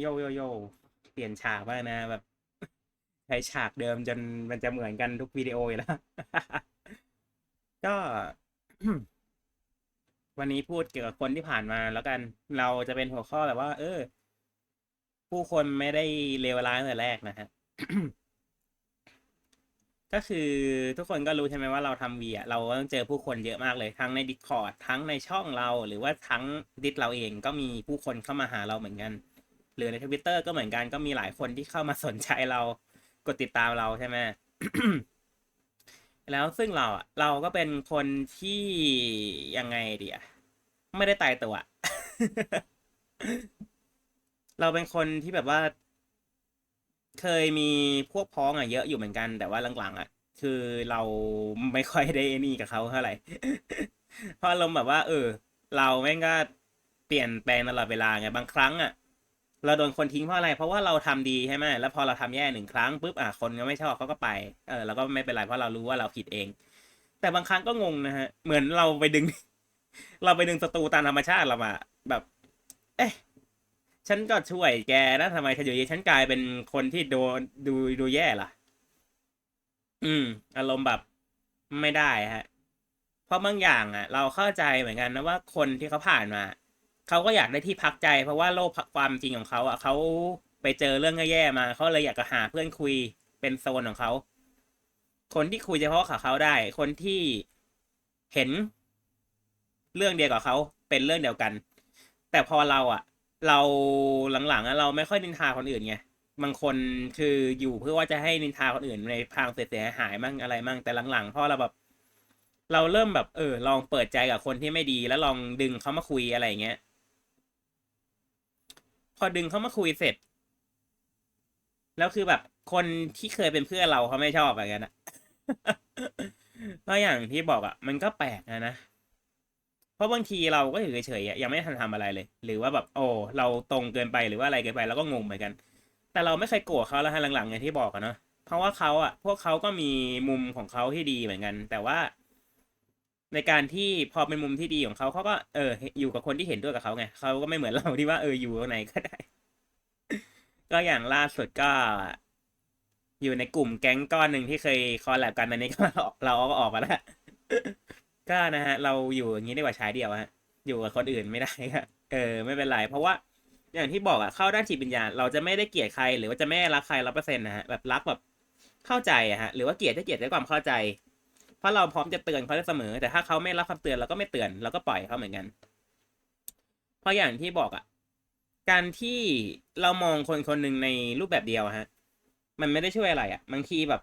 โยโยโยเปลี่ยนฉากมากนะแบบใช้ฉากเดิมจนมันจะเหมือนกันทุกวิดีโออยู่แล้ว ก็วันนี้พูดเกี่ยวกับคนที่ผ่านมาแล้วกัน เราจะเป็นหัวข้อแบบว่า เออ ผู้คนไม่ได้เลวร้ายตั้งแต่แรกนะฮะก็คือทุกคนก็รู้ใช่ไหมว่าเราทำวีอะเราก็ต้องเจอผู้คนเยอะมากเลย ทั้งใน Discord ทั้งในช่องเรา หรือว่าทั้งดิสเราเองก็มีผู้คนเข้ามาหาเราเหมือนกัน หรือในทวิตเตอร์ก็เหมือนกันก็มีหลายคนที่เข้ามาสนใจเรากดติดตามเราใช่ไหมแล้วซึ่งเราอะเราก็เป็นคนที่ยังไงดีอะไม่ได้ตายตัว เราเป็นคนที่แบบว่า เคยมีพวกพ้องอะเยอะอยู่เหมือนกัน แต่ว่าหลังๆอะ คือเราไม่ค่อยได้นี่กับเขาเท่าไหร่เพราะอารมณ์แบบว่า เออ เราแม่งก็เปลี่ยนแปลงตลอดเวลาไงบางครั้งอะ เราโดนคนทิ้งเพราะอะไร เพราะว่าเราทำดีใช่ไหมแล้วพอเราทำแย่หนึ่งครั้งปุ๊บอะคนก็ไม่ชอบเขาก็ไป เออเราก็ไม่เป็นไรเพราะเรารู้ว่าเราผิดเอง แต่บางครั้งก็งงนะฮะ เหมือนเราไปดึง เราไปดึงศัตรูตามธรรมชาติเรามาแบบ เอ๊ะฉันก็ช่วยแกนะทำไมฉันอยู่ดีฉันกลายเป็นคนที่โดนดูดูแย่ล่ะ อืม อารมณ์แบบไม่ได้ฮะ เพราะบางอย่างอะ เราเข้าใจเหมือนกันนะว่าคนที่เขาผ่านมา เขาก็อยากได้ที่พักใจ เพราะว่าโลกความจริงของเขาอะเขาไปเจอเรื่องแย่ๆมาเขาเลยอยากจะหาเพื่อนคุยเป็นโซนของเขา คนที่คุยเฉพาะกับเขาได้ คนที่เห็นเรื่องเดียวกับเขาเป็นเรื่องเดียวกัน แต่พอเราอะ เราหลังๆอะเราไม่ค่อยนินทาคนอื่นไงบางคนคืออยู่เพื่อว่าจะให้นินทาคนอื่นในทางเสียหายมั่งอะไรมั่งแต่หลังๆพอเราแบบ เราเริ่มแบบเออ ลองเปิดใจกับคนที่ไม่ดีแล้วลองดึงเขามาคุยอะไรเงี้ย พอดึงเขามาคุยเสร็จ แล้วคือแบบ คนที่เคยเป็นเพื่อนเราเขาไม่ชอบอะไรกันอะก็อย่างที่บอกอะมันก็แปลกนะนะเพราะบางทีเราก็อยู่เฉยๆอะยังไม่ทันทำอะไรเลย หรือว่าแบบโอ้เราตรงเกินไปหรือว่าอะไรเกินไปเราก็งงเหมือนกัน แต่เราไม่เคยโกรธเขาแล้วฮะหลังๆอย่างที่บอกอะเนาะเพราะว่าเขาอะพวกเขาก็มีมุมของเขาที่ดีเหมือนกัน แต่ว่า ในการที่พอเป็นมุมที่ดีของเขาเขาก็เออ อยู่กับคนที่เห็นด้วยกับเขาไงเขาก็ไม่เหมือนเราที่ว่าเอออยู่ตรงไหนก็ได้ ก็อย่างล่าสุดก็ อยู่ในกลุ่มแก๊งก้อนหนึ่งที่เคยคอลแลบกันอันนี้ก็เราก็ออกมาแล้วก็นะฮะ เราอยู่อย่างนี้ไดีกว่าใช้เดียวฮะอยู่กับคนอื่นไม่ได้ครับเออ ไม่เป็นไรเพราะว่าอย่างที่บอกอะเข้าด้านจิตวิญญาณเราจะไม่ได้เกลียดใครหรือว่าจะไม่รักใครร้อเปอร์เซ็นต์นะฮะแบบรักแบบเข้าใจอะฮะหรือว่าเกลียดจะเกลียดด้วยความเข้าใจ เพราะเราพร้อมจะเตือนเขาได้เสมอ แต่ถ้าเขาไม่รับคำเตือนเราก็ไม่เตือนเราก็ปล่อยเขาเหมือนกัน เพราะอย่างที่บอกอะการที่เรามองคนคนหนึ่งในรูปแบบเดียวฮะ มันไม่ได้ช่วยอะไรอะบางทีแบบ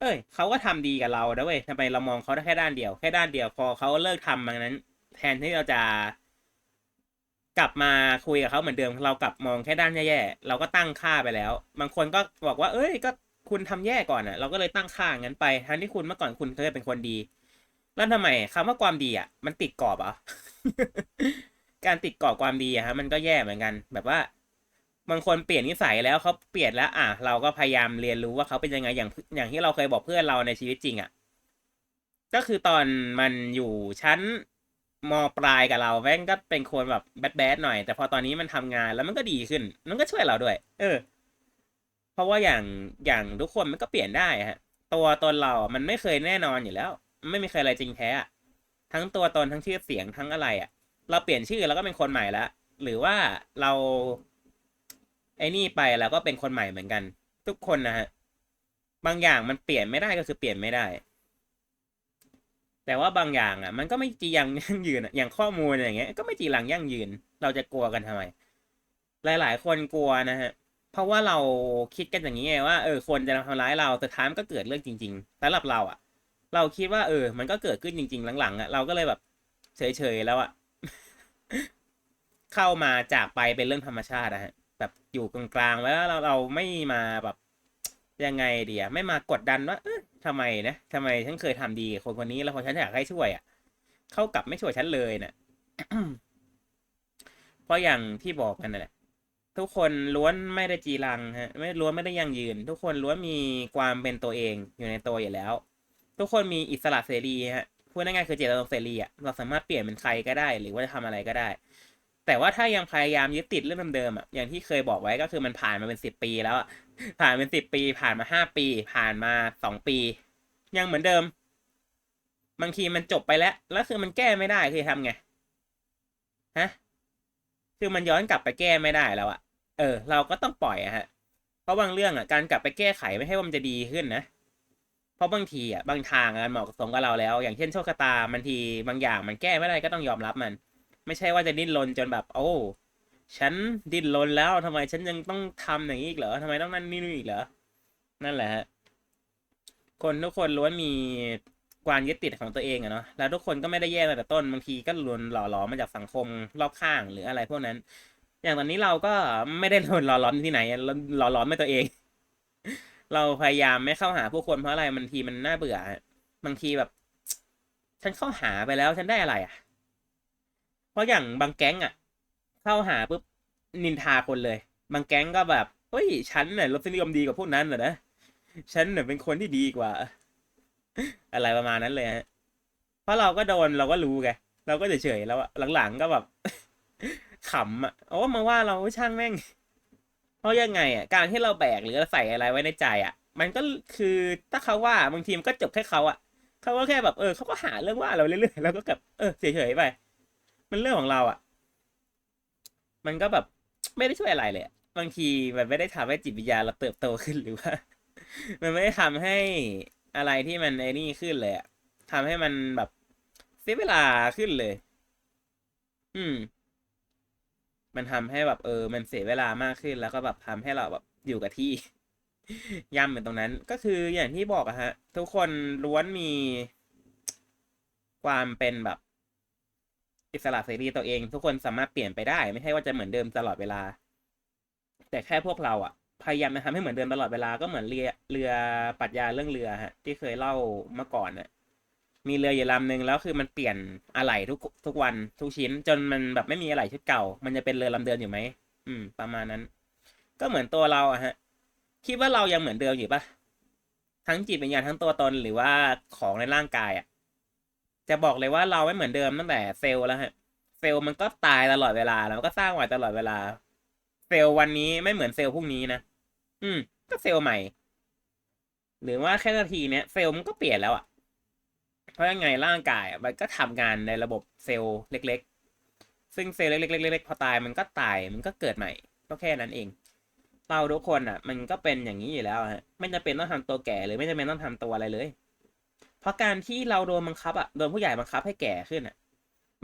เอ้ยเขาก็ทำดีกับเรานะเว้ยทำไมเรามองเขาได้แค่ด้านเดียวแค่ด้านเดียว พอเขาเลิกทำมันนั้น แทนที่เราจะกลับมาคุยกับเขาเหมือนเดิม เรากลับมองแค่ด้านแย่ๆ เราก็ตั้งค่าไปแล้ว บางคนก็บอกว่า เอ้ย ก็ คุณทำแย่ก่อนอะ เราก็เลยตั้งค่างั้นไปทั้งที่คุณเมื่อก่อนคุณเคยเป็นคนดี แล้วทำไมคำว่าความดีอะ มันติดกรอบอะการติดกรอบความดีอะฮะมันก็แย่เหมือนกัน แบบว่าบางคนเปลี่ยนนิสัยแล้วเขาเปลี่ยนแล้ว อะเราก็พยายามเรียนรู้ว่าเขาเป็นยังไงอย่างอย่างที่เราเคยบอกเพื่อนเราในชีวิตจริงอะก็คือตอนมันอยู่ชั้นมปลายกับเราแม่งก็เป็นคนแบบแบดแบดหน่อย แต่พอตอนนี้มันทำงานแล้วมันก็ดีขึ้น มันก็ช่วยเราด้วย เออ เพราะว่าอย่างอย่างทุกคนมันก็เปลี่ยนได้ฮะ ตัวตนเรา มันไม่เคยแน่นอนอยู่แล้ว ไม่มีใครอะไรจริงแท้ทั้งตัวตนทั้งชื่อเสียงทั้งอะไรอะ่ะ เราเปลี่ยนชื่อแล้วก็เป็นคนใหม่ล้วหรือว่าเราไอ้นี่ไปแล้วก็เป็นคนใหม่เหมือนกัน ทุกคนนะฮะบางอย่างมันเปลี่ยนไม่ได้ก็คือเปลี่ยนไม่ได้ แต่ว่าบางอย่างอะ มันก็ไม่จียังยั่งยืนอย่างข้อมูลอย่างเงี้ย ก็ไม่จีรังยั่งยืน เราจะกลัวกันทำไม หลาย ๆ คนกลัวนะฮะ ราะว่าเราคิดกันอย่างนี้ไงว่าเออคนจะทำร้ายเราแต่ท้ายมันก็เกิดเรื่องจริงๆสำหรับเราอะ เราคิดว่าเออ มันก็เกิดขึ้นจริง ๆ หลังๆอะเราก็เลยแบบเฉยๆแล้วอะเข้ามาจากไปเป็นเรื่องธรรมชาติอะฮะแบบอยู่กลางๆแล้วเราเราไม่มาแบบยังไงเดียไม่มากดดันว่าเออทำไมนะทำไมฉันเคยทำดีคนคนนี้แล้วพอฉันอยากให้ช่วยอะ เข้ากลับไม่ช่วยฉันเลยเนะ่ะเพราะอย่างที่บอกกันนั่นแหละ ทุกคนล้วนไม่ได้จีรังฮะไม่ล้วนไม่ได้ยั่งยืน ทุกคนล้วนมีความเป็นตัวเองอยู่ในตัวอยู่แล้ว ทุกคนมีอิสระเสรีฮะพูดง่ายๆคือเจตจำนงเสรีอะเราสามารถเปลี่ยนเป็นใครก็ได้ หรือว่าจะทำอะไรก็ได้ แต่ว่าถ้ายังพยายามยึดติดเรื่องเดิมๆอะอย่างที่เคยบอกไว้ก็คือมันผ่านมาเป็นสิบปีแล้วผ่านเป็นสิบปี ผ่านมาห้าปี ผ่านมาสองปี ยังเหมือนเดิม บางทีมันจบไปแล้ว แล้วคือมันแก้ไม่ได้คือทำไงฮะคือมันย้อนกลับไปแก้ไม่ได้แล้วอะ เออ เราก็ต้องปล่อยอะฮะ เพราะบางเรื่องอะการกลับไปแก้ไขไม่ให้ว่ามันจะดีขึ้นนะ เพราะบางทีอะบางทางมันเหมาะสมกับเราแล้ว อย่างเช่นโชคชะตาบางทีบางอย่างมันแก้ไม่ได้ก็ต้องยอมรับมัน ไม่ใช่ว่าจะดิ้นรนจนแบบ โอ้ ฉันดิ้นรนแล้วทำไมฉันยังต้องทำอย่างนี้อีกเหรอทำไมต้องนั่นนี่นู่นอีกเหรอ นั่นแหละฮะ คนทุกคนล้วนมีความยึดติดของตัวเองอะเนาะ แล้วทุกคนก็ไม่ได้แย่มาแต่ต้น บางทีก็ล้วนหล่อหลอมมาจากสังคมรอบข้างหรืออะไรพวกนั้น อย่างตอนนี้เราก็ไม่ได้โดนหล่อหลอมที่ไหนอะเราหล่อหลอมไม่ตัวเอง เราพยายามไม่เข้าหาผู้คนเพราะอะไรบางทีมันน่าเบื่อ บางทีแบบ ฉันเข้าหาไปแล้วฉันได้อะไรอะ เพราะอย่างบางแก๊งอะ เข้าหาปุ๊บนินทาคนเลย บางแก๊งก็แบบเฮ้ยฉันเนี่ยรสนิยมดีกว่าพวกนั้นเหรอนะฉันเนี่ยเป็นคนที่ดีกว่า อะไรประมาณนั้นเลยฮะเพราะเราก็โดนเราก็รู้ไงเราก็เฉยๆแล้วหลังๆก็แบบ ขำอะโอ้มาว่าเราช่างแม่ง เพราะยังไงอะ การที่เราแบกหรือใส่อะไรไว้ในใจอะ มันก็คือถ้าเขาว่าบางทีมันก็จบแค่เขาอะเขาก็แค่แบบเออเขาก็หาเรื่องว่าเราเรื่อยๆแล้วก็แบบเออเฉยๆไป มันเรื่องของเราอะ มันก็แบบไม่ได้ช่วยอะไรเลยบางทีมันไม่ได้ทำให้จิตวิญญาณเราเติบโตขึ้นหรือว่า มันไม่ได้ทำให้อะไรที่มันไอ้นี่ขึ้นเลยอะทำให้มันแบบเสียเวลาขึ้นเลย อืม มันทำให้แบบเออ มันเสียเวลามากขึ้น แล้วก็แบบทำให้เราแบบอยู่กับที่ ย่ำเป็นตรงนั้น ก็คืออย่างที่บอกอะฮะ ทุกคนล้วนมีความเป็นแบบอิสระเสรีตัวเอง ทุกคนสามารถเปลี่ยนไปได้ ไม่ใช่ว่าจะเหมือนเดิมตลอดเวลา แต่แค่พวกเราอะพยายามจะทำให้เหมือนเดิมตลอดเวลาก็เหมือนเรือเรือปรัชญาเรื่องเรือฮะ ที่เคยเล่าเมื่อก่อนน่ะ มีเรืออยู่ลำหนึ่งแล้วคือมันเปลี่ยนอะไหล่ทุกทุกวันทุกชิ้น จนมันแบบไม่มีอะไหล่ชุดเก่า มันจะเป็นเรือลำเดิมอยู่ไหมอืม ประมาณนั้น ก็เหมือนตัวเราอะฮะ คิดว่าเรายังเหมือนเดิมอยู่ปะทั้งจิตวิญญาณทั้งตัวตนหรือว่าของในร่างกายอะจะบอกเลยว่าเราไม่เหมือนเดิมตั้งแต่เซลล์แล้วฮะ เซลล์มันก็ตายตลอดเวลาแล้วก็สร้างใหม่ตลอดเวลา เซลล์วันนี้ไม่เหมือนเซลล์พรุ่งนี้นะอืม ก็เซลล์ใหม่ หรือว่าแค่นาทีเนี้ยเซลล์มันก็เปลี่ยนแล้วอะ เพราะยังไงร่างกายมันก็ทำงานในระบบเซลล์เล็ก ๆ ซึ่งเซลล์เล็กๆเล็กๆพอตายมันก็ตายมันก็เกิดใหม่ก็แค่นั้นเอง เราทุกคนอะ มันก็เป็นอย่างนี้อยู่แล้วฮะไม่จำเป็นต้องทำตัวแก่หรือไม่จำเป็นต้องทำตัวอะไรเลย เพราะการที่เราโดนบังคับอะโดนผู้ใหญ่บังคับให้แก่ขึ้นอะ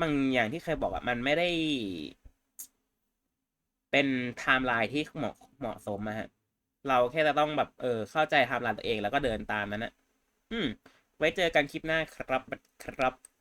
บางอย่างที่เคยบอกอะมันไม่ได้ เป็นไทม์ไลน์ที่เหมาะเหมาะสมอะฮะเราแค่จะต้องแบบเออเข้าใจไทม์ไลน์ตัวเองแล้วก็เดินตามนั้นนะอืม ไว้เจอกันคลิปหน้าครับครับ